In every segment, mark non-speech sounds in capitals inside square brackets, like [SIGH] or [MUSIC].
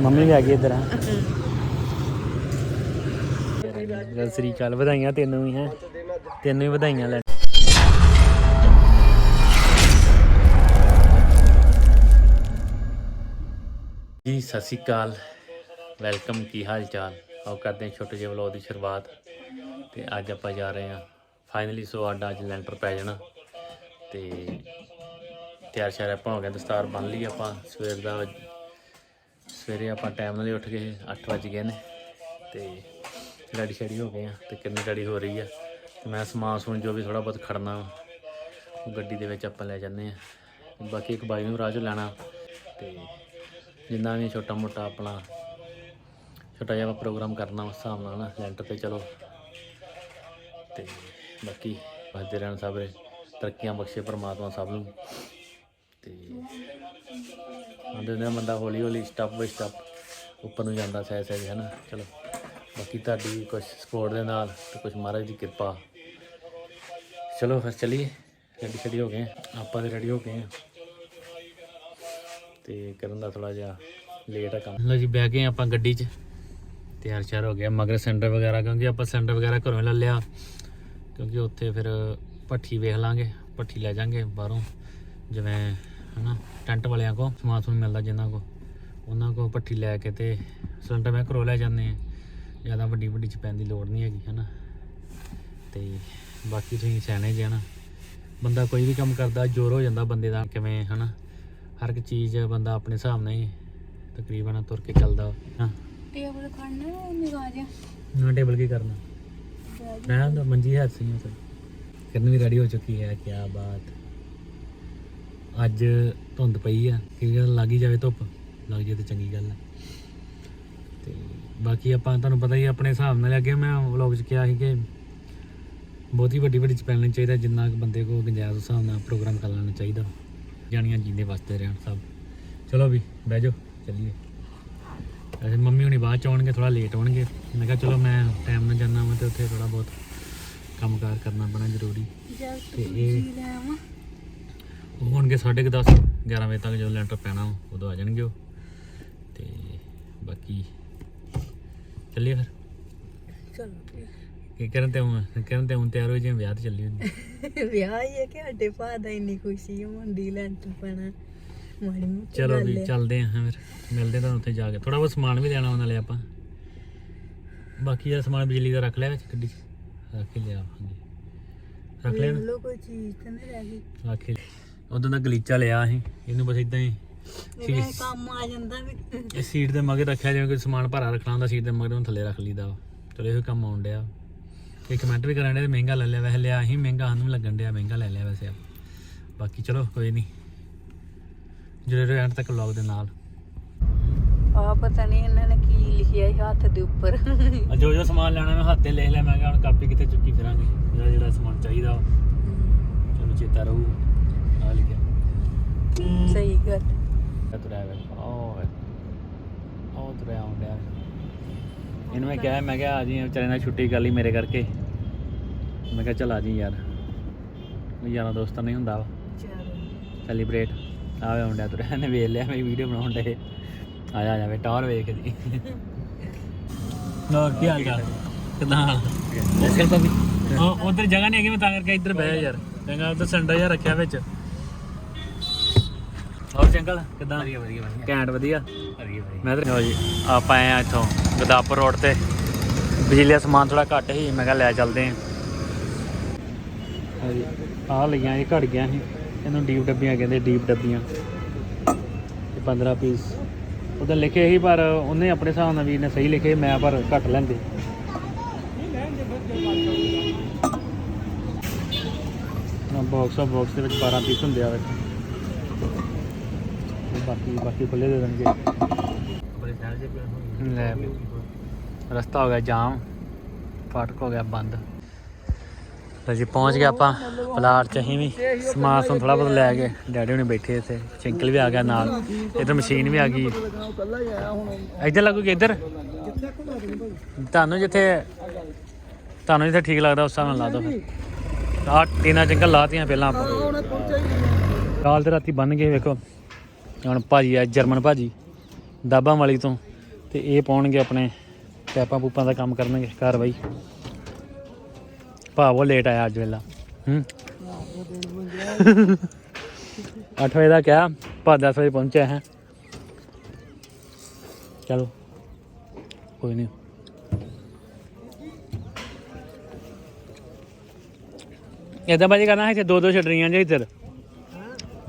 Mummy ਵੀ ਆ ਗਈ ਇੱਧਰ। ਸਤਿ ਸ੍ਰੀ ਅਕਾਲ, ਵਧਾਈਆਂ ਤੈਨੂੰ ਵੀ, ਹੈ। ਤੈਨੂੰ ਵੀ ਵਧਾਈਆਂ ਲੈ। ਜੀ, ਸਤਿ ਸ੍ਰੀ ਅਕਾਲ। ਵੈਲਕਮ, ਕੀ ਹਾਲ ਚਾਲ ਆਓ ਕਰਦੇ ਹਾਂ ਛੋਟੇ ਜਿਹੇ ਵਲੌਗ ਦੀ ਸ਼ੁਰੂਆਤ। ਤੇ ਅੱਜ ਆਪਾਂ ਜਾ ਰਹੇ ਹਾਂ। ਫਾਈਨਲੀ ਸੋ ਸਾਡਾ ਅੱਜ ਲੈਂਟਰ ਪੈ ਜਾਣਾ। ਤੇ ਤਿਆਰ ਸ਼ਿਆਰ ਆਪਾਂ ਹੋ ਗਏ ਦਸਤਾਰ ਬੰਨ ਲਈ ਆਪਾਂ। ਸਵੇਰ ਦਾ ਸਵੇਰੇ ਆਪਾਂ ਟਾਈਮ ਨਾਲ ਹੀ ਉੱਠ ਗਏ 8 ਵਜ ਗਏ ਨੇ ਤੇ ਰੈਡੀ ਸ਼ੈਡੀ ਹੋ ਗਏ ਆ ਤੇ ਕਿੰਨੀ ਰੈਡੀ ਹੋ ਰਹੀ ਆ ਤੇ ਮੈਂ ਸਮਾਨ ਸਮੂਨ ਜੋ ਵੀ ਥੋੜਾ ਬਹੁਤ ਖੜਨਾ ਉਹ ਗੱਡੀ ਦੇ ਵਿੱਚ ਆਪਾਂ ਲੈ ਜਾਂਦੇ ਆ। ਬਾਕੀ ਇੱਕ ਬਾਈ ਨੂੰ ਰਾਜੋ ਲੈਣਾ ਤੇ ਜਿੰਨਾ ਵੀ ਛੋਟਾ ਮੋਟਾ ਆਪਣਾ ਛੋਟਾ ਜਿਹਾ ਪ੍ਰੋਗਰਾਮ ਕਰਨਾ ਉਸ ਹਿਸਾਬ ਨਾਲ ਨਾ, ਲੈਂਟਰ ਤੇ ਚਲੋ। ਤੇ ਬਾਕੀ ਵੱਧਦੇ ਰਹਿਣ ਸਭ ਤਰੱਕੀਆਂ ਬਖਸ਼ੇ ਪ੍ਰਮਾਤਮਾ ਸਭ ਨੂੰ। ਆਂਦੇ ਨੇ ਬੰਦਾ ਹੌਲੀ ਹੌਲੀ ਸਟੈਪ ਬਾਈ ਸਟੈਪ ਉੱਪਰ ਨੂੰ ਜਾਂਦਾ ਸਹਿ ਸਹਿ ਹੈ ਨਾ ਚਲੋ, ਬਾਕੀ ਤੁਹਾਡੀ ਕੁਝ ਸਪੋਰਟ ਦੇ ਨਾਲ ਤੇ ਕੁਝ ਮਹਾਰਾਜ ਦੀ ਕਿਰਪਾ। ਚਲੋ, ਫਿਰ ਚਲੀਏ। ਰੈਡੀ ਸ਼ੈਡੀ ਹੋ ਗਏ ਆਪਾਂ ਤੇ ਰੈਡੀ ਹੋ ਗਏ ਹਾਂ ਤੇ ਕਰਨ ਦਾ ਥੋੜਾ ਜਿਹਾ ਲੇਟ ਆ ਕੰਮ। ਲੋ ਜੀ, ਬਹਿ ਗਏ ਆਪਾਂ ਗੱਡੀ 'ਚ। ਤਿਆਰ ਸ਼ਿਆਰ ਹੋ ਗਿਆ ਮਗਰ ਸੈਂਟਰ ਵਗੈਰਾ, ਕਿਉਂਕਿ ਆਪਾਂ ਸੈਂਟਰ ਵਗੈਰਾ ਘਰੋਂ ਲੈ ਲਿਆ। ਕਿਉਂਕਿ ਉੱਥੇ ਫਿਰ ਭੱਠੀ ਵੇਖ ਲਾਂਗੇ, ਭੱਠੀ ਲੈ ਜਾਾਂਗੇ ਬਾਹਰੋਂ। ਜਿਵੇਂ ਹਨਾ ਟੈਂਟ ਵਾਲਿਆਂ ਕੋ ਸਮਾਨ ਸਮੂਨ ਮਿਲਦਾ ਜਿਨ੍ਹਾਂ ਕੋ ਉਹਨਾਂ ਕੋ ਭੱਠੀ ਲੈ ਕੇ ਤੇ ਸਿਲੰਡਰ ਮੈਂ ਘਰੋਂ ਲੈ ਜਾਂਦੇ ਆ ਜ਼ਿਆਦਾ ਵੱਡੀ ਵੱਡੀ ਚ ਪੈਣ ਦੀ ਲੋੜ ਨਹੀਂ ਹੈਗੀ ਹਨਾ। ਤੇ ਬਾਕੀ ਤੁਸੀਂ ਸਿਆਣੇ ਜੇ ਹਨਾ। ਬੰਦਾ ਕੋਈ ਵੀ ਕੰਮ ਕਰਦਾ ਜ਼ੋਰ ਹੋ ਜਾਂਦਾ ਬੰਦੇ ਦਾ ਕਿਵੇਂ ਹਨਾ। ਹਰ ਇੱਕ ਚੀਜ਼ ਬੰਦਾ ਆਪਣੇ ਹਿਸਾਬ ਨਾਲ ਹੀ ਤਕਰੀਬਨ ਤੁਰ ਕੇ ਚੱਲਦਾ ਹਾਂ ਟੇਬਲ ਖੜਨਾ ਨਿਗਾਹ ਨਾ ਟੇਬਲ ਕੀ ਕਰਨਾ? ਮੈਂ ਤਾਂ ਮੰਜੀ ਹੱਥ ਸੀ ਕਰਨ ਵੀ ਰੈਡੀ ਹੋ ਚੁੱਕੀ ਹੈ ਕੀ ਬਾਤ। ਅੱਜ ਧੁੰਦ ਪਈ ਆ। ਕਿ ਗੱਲ ਲੱਗ ਹੀ ਜਾਵੇ ਧੁੱਪ? ਲੱਗ ਜਾਏ ਤੇ ਚੰਗੀ ਗੱਲ ਹੈ ਤੇ ਬਾਕੀ ਆਪਾਂ ਤੁਹਾਨੂੰ ਪਤਾ ਹੀ ਆਪਣੇ ਹਿਸਾਬ ਨਾਲ ਅੱਗੇ ਮੈਂ ਵਲੌਗ 'ਚ ਕਿਹਾ ਸੀ ਕਿ ਬਹੁਤੀ ਵੱਡੀ ਵੱਡੀ ਚ ਪੈਣਾ ਚਾਹੀਦਾ ਜਿੰਨਾ ਕੁ ਬੰਦੇ ਕੋ ਗੁੰਜਾਇਸ਼ ਹਿਸਾਬ ਨਾਲ ਪ੍ਰੋਗਰਾਮ ਕਰ ਲੈਣਾ ਚਾਹੀਦਾ। ਜਾਣੀਆਂ ਜੀਂਦੇ ਵਾਸਤੇ ਰਹਿਣ ਸਭ। ਚਲੋ ਵੀ ਬਹਿ ਜਾਓ ਚੱਲੀਏ। ਵੈਸੇ ਮੰਮੀ ਹੁਣੀ ਬਾਅਦ ਚ ਆਉਣਗੇ ਥੋੜਾ ਲੇਟ ਹੋਣਗੇ ਮੈਂ ਕਿਹਾ ਚਲੋ ਮੈਂ ਟਾਈਮ ਨਾਲ ਜਾਣਾ ਵਾ ਤੇ ਉੱਥੇ ਥੋੜਾ ਬਹੁਤ ਕੰਮਕਾਰ ਕਰਨਾ ਪੈਣਾ ਜ਼ਰੂਰੀ। ਤੇ ਇਹ ਜੀ ਲੈ ਆਵਾਂ। ਉਹ ਹੋਣਗੇ 10:30 11 ਵਜੇ ਤੱਕ ਜਦੋਂ ਲੈਂਟਰ ਪੈਣਾ ਉਦੋਂ ਆ ਜਾਣਗੇ ਉਹ। ਤੇ ਬਾਕੀ ਚੱਲੀਏ ਫਿਰ? ਚਲੋ। ਕੀ ਕਰਨ ਤੇ ਹੁਣ ਕਰਨ ਤੇ ਹੁਣ ਤਿਆਰ ਹੋ ਜਿਵੇਂ ਵਿਆਹ ਤੇ ਚੱਲੀ ਹੁੰਦੀ [LAUGHS] ਵਿਆਹ ਹੀ ਹੈ ਕਿ ਸਾਡੇ ਭਾ ਦਾ ਇੰਨੀ ਖੁਸ਼ੀ ਹੁੰਦੀ ਲੈਂਟਰ ਪੈਣਾ। ਮਾੜੀ ਮੋਟੀ ਚਲੋ ਵੀ। ਚੱਲਦੇ ਆਂ ਫਿਰ। ਮਿਲਦੇ ਤੁਹਾਨੂੰ ਉੱਥੇ ਜਾ ਕੇ। ਥੋੜਾ ਬਹੁਤ ਸਮਾਨ ਵੀ ਲੈਣਾ ਉਹਨਾਂ ਨਾਲੇ ਆਪਾਂ। ਬਾਕੀ ਦਾ ਸਮਾਨ ਬਿਜਲੀ ਦਾ ਰੱਖ ਲਿਆ ਵਿੱਚ ਗੱਡੀ 'ਚ? ਰੱਖ ਲਿਆ ਹਾਂਜੀ। ਰੱਖ ਲਿਆ ਲਓ ਕੋਈ ਚੀਜ਼ ਤਾਂ ਨਹੀਂ ਰਹਿ ਗਈ। ਰੱਖ ਕੇ ਉਦੋਂ ਦਾ ਗਲੀਚਾ ਲਿਆ ਅਸੀਂ। ਇਹਨੂੰ ਬਸ ਇਦਾਂ ਹੀ ਇਹ ਕੰਮ ਆ ਜਾਂਦਾ ਵੀ। ਇਹ ਸੀਟ ਦੇ ਮਗਰ ਰੱਖਿਆ ਜਿਵੇਂ ਕੋਈ ਸਮਾਨ ਭਰਾ ਰੱਖਣਾ ਹੁੰਦਾ ਸੀਟ ਦੇ ਮਗਰ ਨੂੰ ਥੱਲੇ ਰੱਖ ਲਈਦਾ ਵਾ। ਚਲੋ ਇਹ ਕੰਮ ਆਉਣ ਡਿਆ। ਇਹ ਕਮੈਂਟ ਵੀ ਕਰਨ ਦੇ ਮਹਿੰਗਾ ਲੈ ਲਿਆ। ਵੈਸੇ ਲਿਆ ਅਸੀਂ ਮਹਿੰਗਾ ਸਾਨੂੰ ਵੀ ਲੱਗਣ ਡਿਆ ਮਹਿੰਗਾ ਲੈ ਲਿਆ ਵੈਸੇ ਆ। ਬਾਕੀ ਚਲੋ ਕੋਈ ਨਹੀਂ ਜਿਹੜੇ ਐਂਡ ਤੱਕ ਵਲੌਗ ਦੇ ਨਾਲ। ਆ ਪਤਾ ਨਹੀਂ ਇਹਨਾਂ ਨੇ ਕੀ ਲਿਖਿਆ ਹੈ ਹੱਥ ਦੇ ਉੱਪਰ। ਆ ਜੋ ਜੋ ਸਮਾਨ ਲੈਣਾ ਮੈਂ ਹੱਥ ਤੇ ਲਿਖ ਲਿਆ ਮੈਂ ਕਿਹਾ ਹੁਣ ਕਾਪੀ ਕਿਤੇ ਚੁੱਕੀ ਫਿਰਾਂਗੇ। ਜਿਹੜਾ ਜਿਹੜਾ ਸਮਾਨ ਚਾਹੀਦਾ ਵਾ, ਚਲੋ ਚੇਤਾ ਰਹੂ। ਆ ਲਿਖਿਆ ਸਹੀ ਗੱਲ। ਇਹ ਤੁਰਿਆ ਵੇ ਉਹ ਵੇ। ਉਹ ਤੁਰਿਆ ਆਉਂਦਿਆ ਇਹਨੂੰ ਮੈਂ ਕਿਹਾ ਮੈਂ ਕਿਹਾ ਆ ਜੀ ਵਿਚਾਰੇ ਨਾਲ ਛੁੱਟੀ ਕਰ ਲਈ ਮੇਰੇ ਕਰਕੇ। ਮੈਂ ਕਿਹਾ ਚਲ ਆ ਜੀ ਯਾਰ। ਵੀ ਯਾਰਾਂ ਦੋਸਤਾਂ ਨਹੀਂ ਹੁੰਦਾ ਵਾ। ਸੈਲੀਬ੍ਰੇਟ ਆਵੇ ਹੁੰਦਿਆ ਤੁਰਿਆ ਨੇ ਵੇਖ ਲਿਆ ਮੇਰੀ ਵੀਡੀਓ ਬਣਾਉਣ ਦੇ ਆ ਜਾ ਜਾਵੇ ਟੌਰ ਵੇਖਦੀ ਨਾ ਕੀ ਹਾਲ ਚਾਲ? ਕਿਦਾਂ ਉਹ ਉਧਰ ਜਗ੍ਹਾ ਨਹੀਂ ਹੈਗੀ ਮੈਂ ਤਾਂ ਕਰਕੇ ਇੱਧਰ ਬਹਿ ਯਾਰ। ਚੰਗਾ ਉਧਰ ਸੰਡਾ ਜਿਹਾ ਰੱਖਿਆ ਵਿੱਚ। ਹੋਰ ਕਿਦਾਂ? ਵਧੀਆ ਵਧੀਆ ਘੈਂਟ ਵਧੀਆ? ਵਧੀਆ ਮੈਂ ਤਾਂ ਲਓ ਜੀ ਆਪਾਂ ਆਏ ਆ ਇੱਥੋਂ ਗਦਾਪੁਰ ਰੋਡ ਤੇ। ਬਿਜਲੀ ਦਾ ਸਮਾਨ ਥੋੜਾ ਘੱਟ ਸੀ ਮੈਂ ਕਿਹਾ ਲੈ ਚੱਲਦੇ ਆਂ। ਹਾਂਜੀ ਆਹ ਲਈਆਂ ਇਹ ਘੜ ਗਿਆ ਸੀ ਇਹਨੂੰ ਡੀਪ ਡੱਬੀਆਂ ਕਹਿੰਦੇ ਡੀਪ ਡੱਬੀਆਂ। ਤੇ 15 ਪੀਸ। ਉਹਦਾ ਲਿਖੇ ਸੀ ਪਰ ਉਹਨੇ ਆਪਣੇ ਹਿਸਾਬ ਨਾਲ ਵੀ ਇਹਨੇ ਸਹੀ ਲਿਖੇ ਮੈਂ ਪਰ ਘੱਟ ਲੈਂਦੇ। ਨਾ ਬਾਕਸ ਆ ਬਾਕਸ ਦੇ ਵਿੱਚ 12 ਪੀਸ ਹੁੰਦੇ ਆ ਵੇਖੋ। ਬਾਕੀ ਬਾਕੀ ਖੁੱਲੇ ਦੇ ਦੇਣਗੇ। ਲੈ। ਰਸਤਾ ਹੋ ਗਿਆ ਜਾਮ। ਫਾਟਕ ਹੋ ਗਿਆ ਬੰਦ। ਤਾਂ ਜੀ ਪਹੁੰਚ ਗਏ ਆਪਾਂ ਪਲਾਟ ਚ ਅਸੀਂ ਵੀ ਸਮਾਨ ਤੋਂ ਥੋੜਾ ਬਹੁਤ ਲੈ ਕੇ। ਡੈਡੀ ਹੁਣੇ ਬੈਠੇ ਇੱਥੇ। ਚਿੰਕਲ ਵੀ ਆ ਗਿਆ ਨਾਲ। ਇੱਧਰ ਮਸ਼ੀਨ ਵੀ ਆ ਗਈ। ਇੱਧਰ ਲੱਗੂਗੀ ਇੱਧਰ? ਤੁਹਾਨੂੰ ਜਿੱਥੇ ਤੁਹਾਨੂੰ ਜਿੱਥੇ ਠੀਕ ਲੱਗਦਾ ਉਸ ਹਿਸਾਬ ਨਾਲ ਲਾ ਦਿਓ ਫਿਰ। ਆਹ ਟੀਨਾ ਚਿੰਕਲ ਲਾਤੀਆਂ ਪਹਿਲਾਂ ਆਪਾਂ। ਕਾਲ ਤੇ ਰਾਤੀ ਬੰਨ ਗਏ ਵੇਖੋ। ਹੁਣ ਭਾਜੀ ਆ, ਜਰਮਨ ਭਾਜੀ, ਦਾਬਾਂ ਵਾਲੀ ਤੋਂ, ਤੇ ਇਹ ਪਾਉਣਗੇ ਆਪਣੇ ਪੈਪਾਂ ਪੂਪਾਂ ਦਾ ਕੰਮ ਕਰਨਗੇ, ਕਾਰਵਾਈ। ਭਾਵੋ ਲੇਟ ਆਇਆ ਅੱਜ ਵੇਲਾ। ਹੂੰ? 8 ਵਜੇ ਦਾ ਕਿਹਾ ਪਰ 10 ਵਜੇ ਪਹੁੰਚਿਆ ਹੈ। ਚਲੋ, ਕੋਈ ਨਹੀਂ ਇਹਦਾ ਬਾਜੀ ਕਰਨਾ ਹੈ ਇੱਥੇ ਦੋ ਦੋ ਛੱਡਣੀਆਂ ਜੇ ਇੱਧਰ।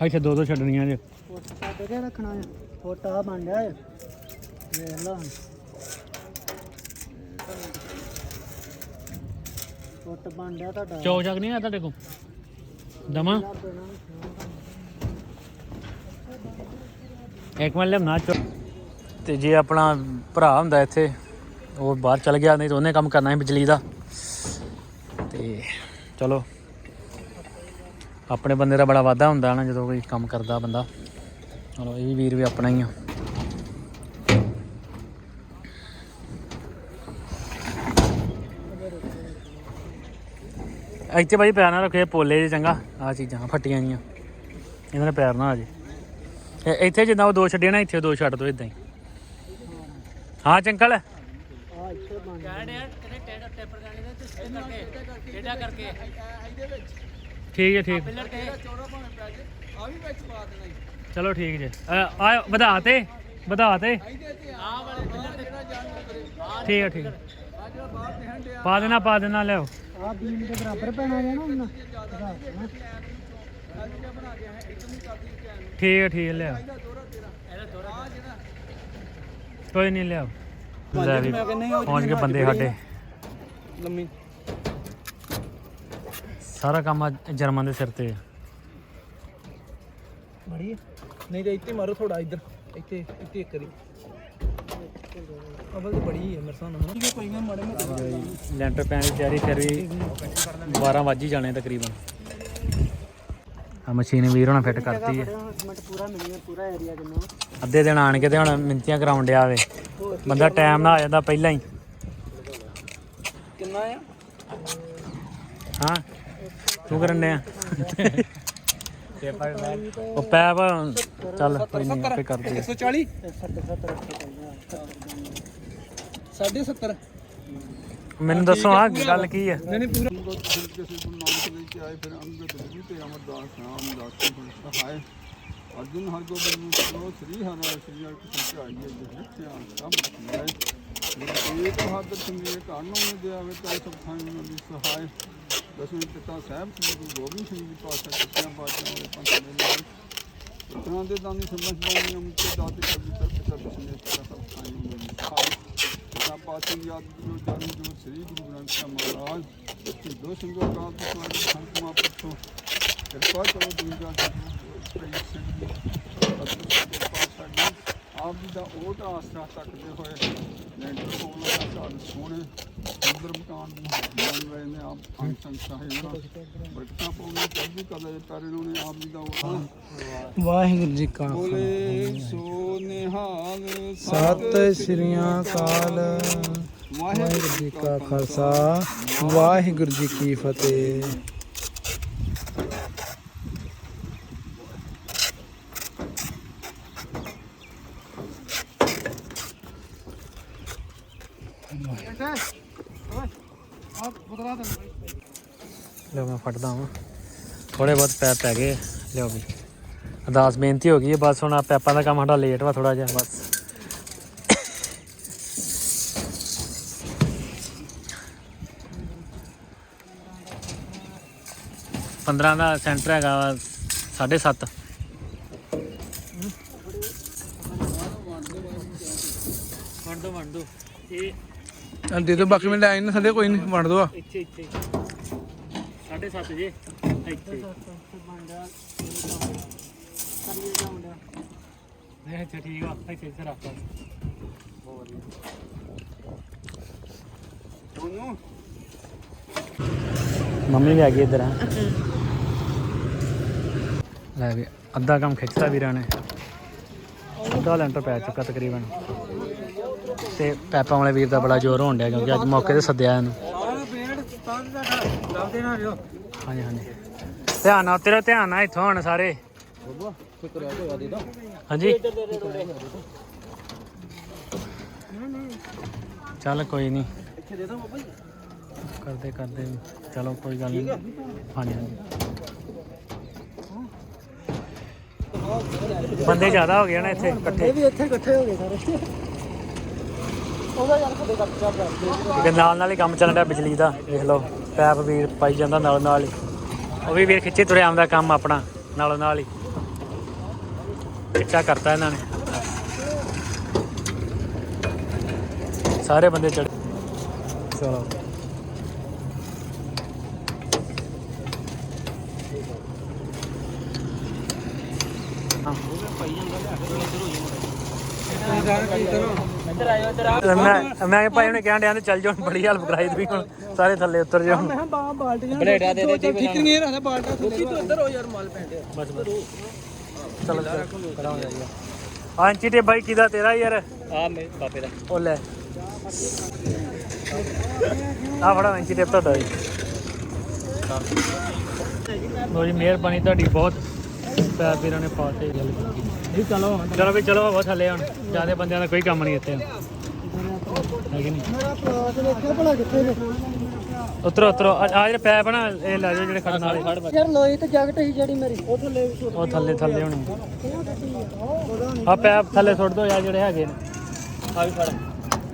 ਇੱਥੇ ਦੋ ਦੋ ਛੱਡਣੀਆਂ ਜੇ। ਛੱਡ ਕੇ ਰੱਖਣਾ ਹੈ ਫੋਟਾ ਬਣ ਗਿਆ ਹੈ ਵੇਖ ਲਾ ਫੋਟ ਬਣ ਗਿਆ ਤੁਹਾਡਾ। ਚੌਕ ਚੱਕ ਨਹੀਂ ਆ ਤੁਹਾਡੇ ਕੋਲ? ਦਮਾ? ਇੱਕ ਮਿੰਟ ਲਿਆਉਣਾ ਚੋ ਤੇ ਜੇ ਆਪਣਾ ਭਰਾ ਹੁੰਦਾ ਇੱਥੇ, ਉਹ ਬਾਹਰ ਚਲ ਗਿਆ, ਨਹੀਂ ਤਾਂ ਉਹਨੇ ਕੰਮ ਕਰਨਾ ਸੀ ਬਿਜਲੀ ਦਾ। ਤੇ ਚਲੋ, ਆਪਣੇ ਬੰਦੇ ਦਾ ਬੜਾ ਵਾਧਾ ਹੁੰਦਾ ਨਾ ਜਦੋਂ ਕੋਈ ਕੰਮ ਕਰਦਾ ਬੰਦਾ। ਚਲੋ, ਇਹ ਵੀ ਵੀਰ ਵੀ ਆਪਣਾ ਹੀ ਆ। ਇੱਥੇ ਭਾਈ ਪੈਰ ਨਾ ਰੱਖੇ, ਪੋਲੇ ਜੇ ਚੰਗਾ। ਆ ਚੀਜ਼ਾਂ ਫੱਟੀਆਂ ਜੀਆਂ ਇਹਨਾਂ ਦੇ ਪੈਰ ਨਾ ਆ ਜੇ। ਇੱਥੇ ਜਿੱਦਾਂ ਉਹ ਦੋ ਛੱਡੇ ਨਾ, ਇੱਥੇ ਦੋ ਛੱਡ ਦੋ ਇਦਾਂ ਹੀ। ਹਾਂ, ਚੰਕਲ। ਆ ਇੱਥੇ ਬਣ ਗਿਆ ਠੀਕ ਹੈ। ਠੀਕ ਚਲੋ ਠੀਕ ਜੇ। ਅ, ਆ ਵਧਾ ਤੇ ਵਧਾ ਤੇ। ਠੀਕ ਹੈ ਠੀਕ ਹੈ। ਪਾ ਦੇਣਾ ਪਾ ਦੇਣਾ ਲਿਆਓ। ਆ ਬੀਮ ਦੇ ਬਰਾਬਰ ਪੈਣਾ ਜਾਣਾ ਹੁਣ ਠੀਕ ਹੈ ਠੀਕ ਹੈ ਲਿਆਓ। ਕੋਈ ਨਹੀਂ ਲਿਆਓ। ਲੈ ਵੀ ਪਹੁੰਚ ਗਏ ਬੰਦੇ ਸਾਡੇ। ਲੰਮੀ। ਸਾਰਾ ਕੰਮ ਅੱਜ ਜਰਮਨ ਦੇ ਸਿਰ ਤੇ। ਹੈ ਬੜੀ ਨਹੀਂ ਤੇ ਇੱਥੇ ਮਾਰੋ ਥੋੜਾ ਇੱਧਰ। ਇੱਥੇ ਇੱਥੇ ਇੱਕ ਅਬਲ ਤੇ ਬੜੀ ਹੈ ਮੇਰੇ ਸਾਹਮਣੇ ਹਨਾ ਕੋਈ ਨਾ ਮਾੜੇ ਮੋਟੇ ਲੈਂਟਰ ਪੈਣ ਦੀ ਤਿਆਰੀ ਫਿਰ ਵੀ 12 ਵੱਜ ਹੀ ਜਾਣੇ ਤਕਰੀਬਨ। ਆ ਮਸ਼ੀਨ ਵੀਰ ਹੋਣਾ ਫਿੱਟ ਕਰਤੀ ਹੈ ਮਿੰਟ ਪੂਰਾ ਮਿਲਿਆ ਪੂਰਾ ਏਰੀਆ ਜਿੰਨਾ ਅੱਧੇ ਦਿਨ ਆਣ ਕੇ ਤੇ ਹੁਣ ਮਿੰਤੀਆਂ ਕਰਾਉਣ ਡਿਆ ਵੇ। ਬੰਦਾ ਟਾਈਮ ਨਾਲ ਆ ਜਾਂਦਾ ਪਹਿਲਾਂ ਹੀ। ਕਿੰਨਾ ਆ? ਹਾਂ? ਤੂੰ ਕਰਨ ਡਿਆ? ਉਹ ਪੈਪ ਚੱਲ ਕੋਈ ਨਹੀਂ ਆਪੇ ਕਰਦੇ ਆ। 140 ਸਾਢੇ 70 ਮੈਨੂੰ ਦੱਸੋ ਆ ਗੱਲ ਕੀ ਹੈ ਨਹੀਂ ਨਹੀਂ ਪੂਰਾ। ਫਿਰ ਕਿਸੇ ਗੁਰੂ ਨਾਨਕ ਦੇਵ ਜੀ ਆਏ ਫਿਰ ਅੰਗਦ ਜੀ ਤੇ ਅਮਰਦਾਸ ਨਾਮ ਦਾਸ ਜੀ ਸਹਾਇ ਅਰਜੁਨ ਹਰ ਗੋਬਿੰਦ ਨੂੰ ਸੁਨੋ ਸ੍ਰੀ ਹਰਿ ਸ੍ਰੀ ਹਰਿ ਕ੍ਰਿਸ਼ਨ ਚਾਹੀਏ ਜਿਸ ਧਿਆਨ ਸਭ ਹੈ। ਇਹ ਬਹਾਦਰ ਸਿੰਘ ਇਹ ਕਾਨੂੰਨ ਨੂੰ ਦਿਆਵੇ ਤਾਂ ਸਭ ਥਾਂ ਨੂੰ ਦੀ ਸਹਾਇ ਦਸਵੇਂ ਪਿਤਾ ਸਾਹਿਬ ਸ੍ਰੀ ਗੁਰੂ ਗੋਬਿੰਦ ਸਿੰਘ ਜੀ ਪਾਤਸ਼ਾਹ ਕਿਤਿਆਂ ਬਾਤਾਂ ਦੇ ਪੰਥ ਦੇ ਨਾਲ ਪੁੱਤਰਾਂ ਦੇ ਦਾਨੀ ਸੰਬੰਧ ਬਾਣੀ ਅਮਿਤ ਦਾਤ ਕਰਦੀ ਸਭ ਪਿਤਾ ਦਸਵੇਂ ਪਿਤਾ ਸਭ ਥਾਂ ਨੂੰ ਪਿਤਾ ਪਾਤਸ਼ਾਹ ਯਾਦ ਗੁਰੂ ਜਨ ਜੋ, ਸ੍ਰੀ ਗੁਰੂ ਗ੍ਰੰਥ ਸਾਹਿਬ ਮਹਾਰਾਜ ਦੋ ਸਿੰਘੋ ਕਾਲ ਤੋਂ ਤੁਹਾਡੇ ਸੰਤ ਮਾ ਕਿਰਪਾ ਕਰੋ ਦੁਨੀਆ ਦਾ ਸਿੰਘ ਜੀ ਪਾਤਸ਼ਾਹ ਜੀ, ਆਪ ਜੀ ਦਾ ਓਟ ਆਸਰਾ ਤੱਕਦੇ ਹੋਏ ਲੈਂਟਰ ਕੋਲ ਦਾ ਘਰ ਸੋਹਣੇ ਸੁੰਦਰ ਮਕਾਨ ਬਣ ਰਹੇ ਨੇ ਆਪ ਹੈ ਉਹਨਾਂ ਬਰਕਤਾਂ ਪਾਉਣੇ ਚੜ੍ਹਦੀ ਕਲਾ ਦੇ ਪੈਰੇ ਨੂੰ ਨੇ ਆਪ ਜੀ ਦਾ ਓਟ ਵਾਹਿਗੁਰੂ ਜੀ ਕਾ ਬੋਲੇ ਸੋ ਨਿਹਾਲ ਸਤਿ ਸ੍ਰੀ ਅਕਾਲ। ਵਾਹਿਗੁਰੂ ਜੀ ਕਾ ਖਾਲਸਾ। ਵਾਹਿਗੁਰੂ ਜੀ ਕੀ ਫਤਿਹ ਲਿਓ ਮੈਂ ਫੜਦਾ ਹਾਂ। ਥੋੜੇ ਬਹੁਤ ਪੈਪ ਪੈ ਗਏ। ਲਿਓ ਵੀ। ਅਰਦਾਸ ਬੇਨਤੀ ਹੋ ਗਈ ਹੈ। ਬਸ ਹੁਣ ਆ ਪੈਪਾਂ ਦਾ ਕੰਮ ਸਾਡਾ ਲੇਟ ਵਾ ਥੋੜਾ ਜਿਹਾ ਬਸ। ਪੰਦਰਾਂ ਦਾ ਸੈਂਟਰ ਹੈਗਾ ਵਾ 7.5 ਵੰਡ ਦੋ ਵੰਡ ਦੋ। ਇਹ ਦੇ ਦੋ ਬਾਕੀ ਮੈਂ ਲੈ ਆਈ ਨਾ ਥੱਲੇ ਕੋਈ ਨਹੀਂ ਵੰਡ ਦੋ ਇੱਥੇ ਇੱਥੇ। 7.5 ਜੇ। ਇੱਥੇ। ਨਹੀਂ ਇੱਥੇ ਠੀਕ ਆ। ਇੱਥੇ ਇੱਥੇ ਰੱਖ ਲਾ। ਬਹੁਤ ਵਧੀਆ ਮੰਮੀ ਵੀ ਆ ਗਈ ਇੱਧਰ। ਆ ਲੈ ਵੀ ਅੱਧਾ ਕੰਮ ਖਿੱਚਦਾ ਵੀਰਾਂ ਨੇ। ਅੱਧਾ ਲੈਂਟਰ ਪੈ ਚੁੱਕਾ ਤਕਰੀਬਨ। ਤੇ ਪੈਪਾਂ ਵਾਲੇ ਵੀਰ ਦਾ ਬੜਾ ਜ਼ੋਰ ਹੋਣ ਡਿਆ ਕਿਉਂਕਿ ਅੱਜ ਮੌਕੇ ਤੇ ਸੱਦਿਆ ਇਹਨੂੰ। ਹਾਂਜੀ ਹਾਂਜੀ। ਧਿਆਨ ਨਾਲ ਤੇਰਾ ਧਿਆਨ ਨਾਲ ਇੱਥੋਂ ਹੁਣ ਸਾਰੇ। ਹਾਂਜੀ। ਚੱਲ ਕੋਈ ਨਹੀਂ ਕਰਦੇ ਕਰਦੇ। ਚਲੋ ਕੋਈ ਗੱਲ ਨਹੀਂ ਹਾਂਜੀ ਹਾਂਜੀ। ਬੰਦੇ ਜ਼ਿਆਦਾ ਹੋ ਗਏ ਨਾ ਇੱਥੇ ਇਕੱਠੇ। ਇਹ ਵੀ ਇੱਥੇ ਇਕੱਠੇ ਹੋ ਗਏ ਸਾਰੇ ਉਹਦਾ ਯਾਰ ਕਦੇ ਕੱਚਾ ਕਰਦੇ ਤੇ ਨਾਲ ਨਾਲ ਹੀ ਕੰਮ ਚੱਲਣ ਡਿਆ ਬਿਜਲੀ ਦਾ ਦੇਖ ਲਓ। ਪੈਪ ਵੀਰ ਪਾਈ ਜਾਂਦਾ ਨਾਲ ਨਾਲ ਹੀ। ਉਹ ਵੀ ਵੀਰ ਖਿੱਚੇ ਤੁਰੇ ਆਉਂਦਾ ਕੰਮ ਆਪਣਾ ਨਾਲ ਨਾਲ ਹੀ। ਖਿੱਚਾ ਕਰਤਾ ਇਹਨਾਂ ਨੇ। ਸਾਰੇ ਬੰਦੇ ਚੜ ਚਲੋ। ਹਾਂ। ਮੈਂ ਮੈਂ ਕਿਹਾ ਭਾਈ ਉਹਨੇ ਕਹਿਣ ਡਿਆ ਤੇ ਚੱਲ ਜਾਓ ਬੜੀ ਹੈਲਪ ਕਰਾਈ ਤੁਸੀਂ ਹੁਣ। ਸਾਰੇ ਥੱਲੇ ਉਤਰ ਜਾਓ। ਮੈਂ ਬਾ ਬਾਲਟੀਆਂ ਬਲੇਡਾ ਦੇ ਦੇ ਠੀਕ ਨਹੀਂ ਰਹਿਣਾ ਬਾਲਟਾ ਥੱਲੇ। ਤੂੰ ਅੰਦਰ ਹੋ ਯਾਰ ਮਾਲ ਪੈਂਦੇ ਬਸ ਬਸ। ਚਲੋ ਕਰਾਓ ਜਾਈਏ ਆਂਚੀ ਤੇ ਬਾਈ ਕਿਦਾ ਤੇਰਾ ਯਾਰ? ਆ ਮੇ ਬਾਪੇ ਦਾ। ਉਹ ਲੈ। ਆ ਫੜਾ ਆਂਚੀ ਟੇਪ ਤੁਹਾਡਾ ਜੀ। ਲੋ ਜੀ ਮਿਹਰਬਾਨੀ ਤੁਹਾਡੀ ਬਹੁਤ। ਪੈਰ ਵੀਰਾਂ ਨੇ ਪਾਤੇ ਗੱਲ ਕੀਤੀ। ਇਹ ਚਲੋ ਚਲੋ ਵੀ ਚਲੋ ਬਹੁਤ ਥੱਲੇ ਹੁਣ। ਜ਼ਿਆਦਾ ਬੰਦਿਆਂ ਦਾ ਕੋਈ ਕੰਮ ਨਹੀਂ ਇੱਥੇ ਹੈ ਕਿ ਨਹੀਂ। ਮੇਰਾ ਪਲਾਟ ਦੇਖਿਆ ਭਲਾ ਕਿੱਥੇ ਨੇ ਉਤਰੋ ਉਤਰੋ। ਆ ਜਿਹੜੇ ਪੈਪ ਨਾ ਇਹ ਲੈ ਜਾਓ ਜਿਹੜੇ ਖੜਨ ਵਾਲੇ। ਯਾਰ ਲੋਈ ਤੇ ਜੈਕਟ ਸੀ ਜਿਹੜੀ ਮੇਰੀ। ਉਹ ਥੱਲੇ ਉਹ ਥੱਲੇ ਥੱਲੇ ਹੋਣੀ। ਆ। ਪੈਪ ਥੱਲੇ ਸੁੱਟ ਦੋ ਯਾਰ ਜਿਹੜੇ ਹੈਗੇ ਨੇ। ਆ ਵੀ ਫੜ।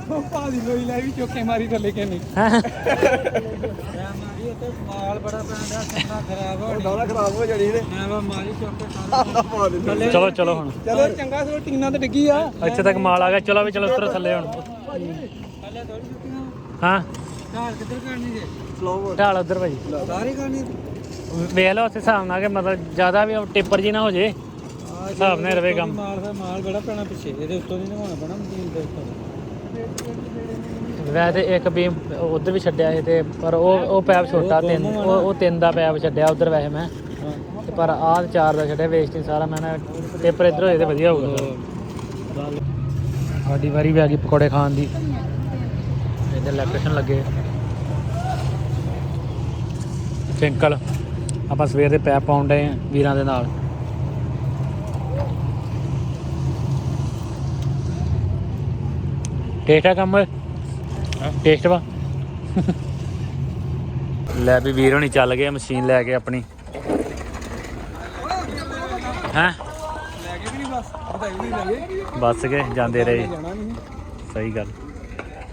ਭਾਦੀ ਲੋਈ ਲੈ ਵੀ ਚੁੱਕੇ ਮਾਰੀ ਥੱਲੇ ਕਿ ਨਹੀਂ। ਹੈਂ? ਮਾਰੀ ਉੱਤੇ ਮਾਲ ਬੜਾ ਪੈਂਦਾ ਸੰਨਾ ਖਰਾਬ ਹੋ ਡਾਲਾ ਖਰਾਬ ਹੋ ਜੜੀ ਨੇ ਮੈਂ ਵਾ ਮਾਰੀ ਚੁੱਕ ਕੇ ਥੱਲੇ ਚਲੋ ਚਲੋ ਹੁਣ। ਚਲੋ ਚੰਗਾ ਸੋ ਟੀਨਾਂ ਤੇ ਡਿੱਗੀ ਆ। ਇੱਥੇ ਤੱਕ ਮਾਲ ਆ ਗਿਆ। ਚਲੋ ਵੀ ਚਲੋ ਉਤਰੋ ਥੱਲੇ ਹੁਣ। ਥੱਲੇ ਥੋੜੀ ਚੁੱਕੀਆਂ ਹਾਂ। ਢਾਲ ਕਿੱਧਰ ਕਰਨੀ ਜੇ? ਸਲੋ ਢਾਲ ਉਧਰ ਭਾਜੀ ਸਾਰੀ ਕਰਨੀ? ਵੇਖ ਲਓ ਉਸ ਹਿਸਾਬ ਨਾਲ ਕਿ ਮਤਲਬ ਜ਼ਿਆਦਾ ਵੀ ਟਿੱਪਰ ਜੀ ਨਾ ਹੋ ਜੇ। ਹਿਸਾਬ ਨਾਲ ਰਵੇ ਕੰਮ। ਮਾਲ ਮਾਲ ਬੜਾ ਪੈਣਾ ਪਿੱਛੇ ਇਹਦੇ ਉੱਤੋਂ ਨਹੀਂ ਨਵਾਉਣਾ ਪੈਣਾ ਮਸ਼ੀਨ ਦੇ ਉੱਤੋਂ ਵੈਸੇ ਇੱਕ ਬੀਮ ਉਧਰ ਵੀ ਛੱਡਿਆ ਸੀ ਤੇ ਪਰ ਉਹ ਉਹ ਪੈਪ ਛੋਟਾ ਤਿੰਨ ਉਹ ਉਹ ਤਿੰਨ ਦਾ ਪੈਪ ਛੱਡਿਆ ਉਧਰ ਵੈਸੇ ਮੈਂ। ਤੇ ਪਰ ਆਹ ਚਾਰ ਦਾ ਛੱਡਿਆ ਵੇਸਟਿੰਗ ਸਾਰਾ। ਮੈਂ ਨਾ ਟਿੱਪਰ ਇੱਧਰ ਹੋਏ ਤੇ ਵਧੀਆ ਹੋਊਗਾ। ਸਾਡੀ ਵਾਰੀ ਵੀ ਆ ਗਈ ਪਕੌੜੇ ਖਾਣ ਦੀ। ਇੱਧਰ ਇਲੈਕਟ੍ਰੀਸ਼ਨ ਲੱਗੇ। ਸਿੰਕਲ। ਆਪਾਂ ਸਵੇਰ ਦੇ ਪੈਪ ਪਾਉਣ ਡਏ ਆ ਵੀਰਾਂ ਦੇ ਨਾਲ। ਟੇਸਟ ਆ ਕੰਮ? ਟੇਸਟ ਵਾ? [LAUGHS] ਲੈ ਵੀ ਵੀਰ ਹੋਣੀ ਚੱਲ ਗਏ ਮਸ਼ੀਨ ਲੈ ਕੇ ਆਪਣੀ। ਹੈਂ? ਲੈ ਕੇ ਵੀ ਨਹੀਂ ਬਸ ਵਧਾਈ ਨਹੀਂ ਲੱਗੇ ਬੱਸ ਕੇ ਜਾਂਦੇ ਰਹੇ। ਸਹੀ ਗੱਲ।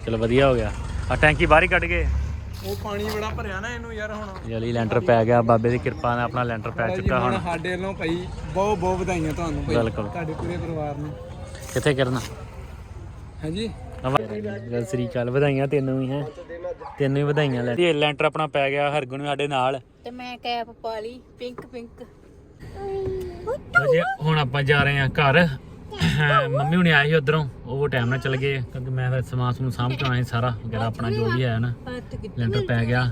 ਚਲੋ ਵਧੀਆ ਹੋ ਗਿਆ। ਆ ਟੈਂਕੀ ਬਾਹਰ ਹੀ ਕੱਢ ਗਏ। ਉਹ ਪਾਣੀ ਬੜਾ ਭਰਿਆ ਨਾ ਇਹਨੂੰ ਯਾਰ ਹੁਣ। ਜਲੀ ਲੈਂਟਰ ਪੈ ਗਿਆ ਬਾਬੇ ਦੀ ਕਿਰਪਾ ਨਾਲ ਆਪਣਾ ਲੈਂਟਰ ਪੈ ਚੁੱਕਾ ਹੁਣ ਸਾਡੇ ਵੱਲੋਂ ਭਾਈ ਬਹੁਤ ਬਹੁਤ ਵਧਾਈਆਂ ਤੁਹਾਨੂੰ ਭਾਈ। ਤੁਹਾਡੇ ਪੂਰੇ ਪਰਿਵਾਰ ਨੂੰ। ਕਿੱਥੇ ਕਰਨਾ? ਹਾਂਜੀ ਸ੍ਰੀ ਅਕਾਲ ਵਧਾਈਆਂ ਤੈਨੂੰ ਵੀ ਹੈ। ਤੈਨੂੰ ਵੀ ਵਧਾਈਆਂ ਲੈ। ਇਹ ਲੈਂਟਰ ਆਪਣਾ ਪੈ ਗਿਆ ਹਰਗੁਣ ਵੀ ਸਾਡੇ ਨਾਲ। ਤੇ ਮੈਂ ਕੈਪ ਪਾ ਲਈ ਪਿੰਕ ਪਿੰਕ। ਅਜੇ ਹੁਣ ਆਪਾਂ ਜਾ ਰਹੇ ਹਾਂ ਘਰ। ਮੰਮੀ ਹੁਣੇ ਆਏ ਸੀ ਉਧਰੋਂ। ਉਹ ਟਾਈਮ ਨਾਲ ਚਲ ਗਏ ਕਿਉਂਕਿ ਮੈਂ ਫਿਰ ਸਮਾਨ ਸਮੂਨ ਸਾਂਭ ਕੇ ਆਇਆ ਸਾਰਾ। ਵਗੈਰਾ ਆਪਣਾ ਜੋ ਵੀ ਹੈ ਨਾ ਲੈਂਟਰ ਪੈ ਗਿਆ।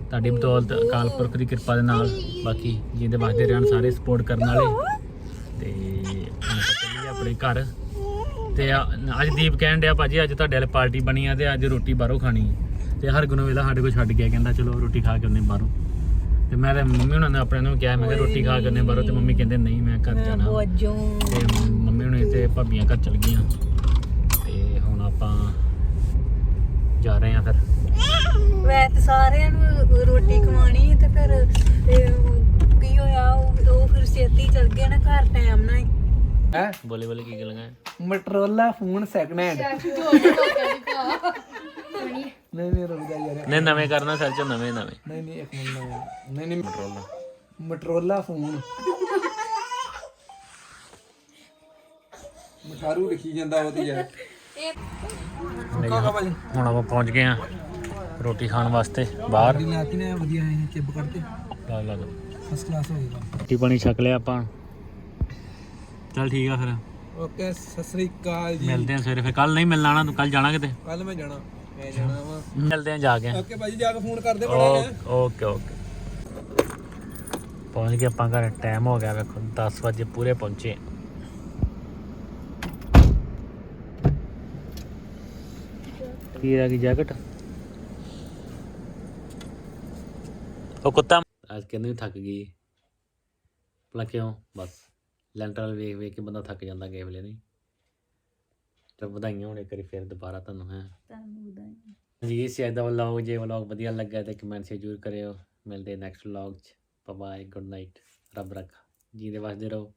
ਤੁਹਾਡੀ ਬਦੌਲਤ ਅਕਾਲ ਪੁਰਖ ਦੀ ਕਿਰਪਾ ਦੇ ਨਾਲ ਬਾਕੀ ਜਿੰਦੇ ਵਾਸਤੇ ਰਹਿਣ ਸਾਰੇ ਸਪੋਰਟ ਕਰਨ ਵਾਲੇ। ਤੇ ਚੱਲੀਏ ਆਪਣੇ ਘਰ। ਤੇ ਆ- ਅੱਜ ਦੀਪ ਕਹਿਣ ਡਿਆ ਭਾਜੀ ਅੱਜ ਤੁਹਾਡੇ ਵਾਲੇ ਪਾਰਟੀ ਬਣੀ ਆ ਤੇ ਅੱਜ ਰੋਟੀ ਬਾਹਰੋਂ ਖਾਣੀ ਹੈ ਤੇ ਹਰ ਗੁਨੂੰ ਵੇਲਾ ਸਾਡੇ ਕੋਲ ਛੱਡ ਗਿਆ ਕਹਿੰਦਾ ਚਲੋ ਰੋਟੀ ਖਾ ਕੇ ਆਉਂਦੇ ਬਾਹਰੋਂ। ਤੇ ਮੈਂ ਤੇ ਮੰਮੀ ਉਹਨਾਂ ਨੇ ਆਪਣੇ ਨੂੰ ਕਿਹਾ ਮੈਂ ਕਿਹਾ ਰੋਟੀ ਖਾ ਕੇ ਆਉਂਦੇ ਬਾਹਰੋਂ ਤੇ ਮੰਮੀ ਕਹਿੰਦੇ ਨਹੀਂ ਮੈਂ ਘਰ ਜਾਣਾ। ਬੋਜੂ ਤੇ ਮੰਮੀ ਹੁਣੇ ਤੇ ਭਾਬੀਆਂ ਘਰ ਚਲ ਗਈਆਂ। ਤੇ ਹੁਣ ਆਪਾਂ ਜਾ ਰਹੇ ਆ ਫਿਰ। ਵੈ ਤੇ ਸਾਰਿਆਂ ਨੂੰ ਰੋਟੀ ਖਵਾਣੀ ਤੇ ਫਿਰ ਇਹ ਕੀ ਹੋਇਆ ਉਹ ਉਹ ਫਿਰ ਛੇਤੀ ਚਲ ਗਏ ਨਾ ਘਰ ਟਾਈਮ ਨਾਲ ਹੀ। ਹੈ? ਬੋਲੇ ਬੋਲੇ ਕੀ ਗੱਲ ਹੈ ਮਟਰੋਲਾ ਫੋਨ ਸੈਕਿੰਡ ਹੈਂਡ ਨਹੀਂ ਨਹੀਂ ਰੁਕ ਜਾ ਯਾਰ। ਨੇ ਨਵੇਂ ਕਰਨਾ ਸਰ ਚ ਨਵੇਂ ਨਵੇਂ। ਨਹੀਂ ਨਹੀਂ ਇੱਕ ਮਿੰਟ ਨਹੀਂ ਨਹੀਂ ਨਹੀਂ ਮਟਰੋਲਾ ਮਟਰੋਲਾ ਫੋਨ ਮਠਾਰੂ ਲਿਖੀ ਜਾਂਦਾ ਉਹ ਤੇ ਯਾਰ। ਹੁਣ ਆਪਾਂ ਪਹੁੰਚ ਗਏ ਆ ਰੋਟੀ ਖਾਣ ਵਾਸਤੇ ਬਾਹਰ। ਲਾਤੀ ਨੇ ਵਧੀਆ ਹੈ ਚਿੱਬ ਕੱਢ ਲਾ ਲਾ ਲਾ। ਫਸਟ ਕਲਾਸ ਹੋ ਗਿਆ ਰੋਟੀ ਪਾਣੀ ਛਕ ਲਿਆ ਆਪਾਂ। ਚਲ ਠੀਕ ਆ ਫਿਰ। ਓਕੇ ਸਤਿ ਸ੍ਰੀ ਅਕਾਲ ਜੀ। ਮਿਲਦੇ ਆ ਸਵੇਰੇ ਫਿਰ ਕੱਲ ਨਹੀਂ ਮਿਲਣਾ ਨਾ ਤੂੰ ਕੱਲ ਜਾਣਾ ਕਿਤੇ? ਕੱਲ ਮੈਂ ਜਾਣਾ ਮੈਂ ਜਾਣਾ ਵਾ। ਮਿਲਦੇ ਆ ਜਾ ਕੇ। ਓਕੇ ਭਾਜੀ ਜਾ ਕੇ ਫੋਨ ਕਰਦੇ ਬੜਾ ਓਕੇ ਓਕੇ ਪਹੁੰਚ ਗਏ ਆਪਾਂ ਘਰ ਟਾਈਮ ਹੋ ਗਿਆ ਵੇਖੋ 10 ਵਜੇ ਪੂਰੇ ਪਹੁੰਚੇ। ਕੀ ਰਹਿ ਗਈ ਜੈਕਟ? ਉਹ ਕੁੱਤਾ। ਅੱਜ ਕਹਿੰਦੇ ਥੱਕ ਗਈ। ਭਲਾ ਕਿਉਂ? ਬਸ। ਲੈਂਟਰ ਵਾਲ ਵੇਖ ਵੇਖ ਕੇ ਬੰਦਾ ਥੱਕ ਜਾਂਦਾ ਕਿਸੇ ਵੇਲੇ ਨਹੀਂ। ਤੇ ਵਧਾਈਆਂ ਹੋਣੇ ਕਰੀ ਫਿਰ ਦੁਬਾਰਾ ਤੁਹਾਨੂੰ ਹੈ। ਤੁਹਾਨੂੰ ਵਧਾਈਆਂ। ਜੀ ਇਹ ਸੀ ਅੱਜ ਦਾ ਵਲੌਗ ਜੇ ਵਲੌਗ ਵਧੀਆ ਲੱਗਾ ਤੇ ਕਮੈਂਟ ਸੇ ਜ਼ਰੂਰ ਕਰਿਓ। ਮਿਲਦੇ ਨੈਕਸਟ ਵਲੌਗ ਚ। ਬਾਏ ਗੁੱਡ ਨਾਈਟ ਰੱਬ ਰੱਖਾ। ਜੀ ਦੇ ਵਸਦੇ ਰਹੋ।